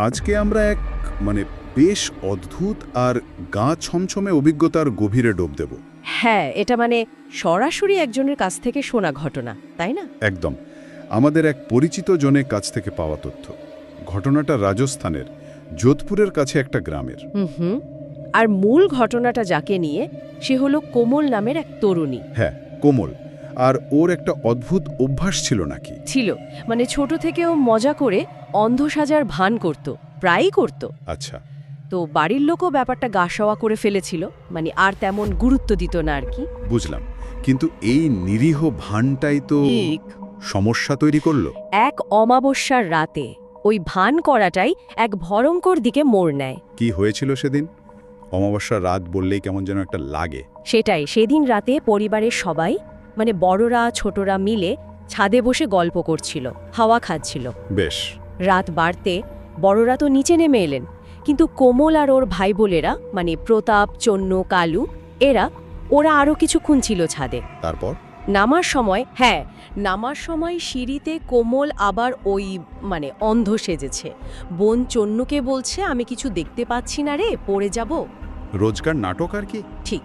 আজকে আমরা এক মানে বেশ অদ্ভুত আর গা ছমছমে অভিজ্ঞতার গভীরে ডোব দেব। হ্যাঁ এটা মানে সরাসরি একজনের কাছ থেকে শোনা ঘটনা তাই না? একদম। আমাদের এক পরিচিত জনের কাছ থেকে পাওয়া তথ্য। ঘটনাটা রাজস্থানের যোধপুরের কাছে একটা গ্রামের। হুম হুম। আর মূল ঘটনাটা যাকে নিয়ে সে হলো কোমল নামের এক তরুণী। হ্যাঁ কোমল। আর ওর একটা অদ্ভুত অভ্যাস ছিল নাকি? ছিল। মানে ছোট থেকেও মজা করে অন্ধ সাজার ভান করত প্রায়ই করত। আচ্ছা। তো বাড়ির লোকও ব্যাপারটা গাসাওয়া করে ফেলেছিল মানে আর তেমন গুরুত্ব দিত না আর কি। বুঝলাম। কিন্তু এই নিরীহ ভানটাই তো সমস্যা তৈরি করল? এক অমাবস্যার রাতে ওই ভান করাটাই এক ভয়ঙ্কর দিকে মোড় নেয়। কি হয়েছিল সেদিন? অমাবস্যার রাত বললেই কেমন যেন একটা লাগে। সেটাই সেদিন রাতে পরিবারের সবাই মানে বড়রা ছোটরা মিলে ছাদে বসে গল্প করছিল হাওয়া খাচ্ছিল। বেশ। রাত বাড়তে বড়রা তো নিচে নেমে এলেন কিন্তু কোমল আর ওর ভাই বোলেরা মানে প্রতাপ চন্ন কালু এরা ওরা আরও কিছুক্ষণ ছিল ছাদে। তারপর? নামার সময় হ্যাঁ নামার সময় সিঁড়িতে কোমল আবার ওই মানে অন্ধ সেজেছে। বোন চন্নুকে বলছে আমি কিছু দেখতে পাচ্ছি না রে পড়ে যাব? রোজকার নাটক আর কি? ঠিক।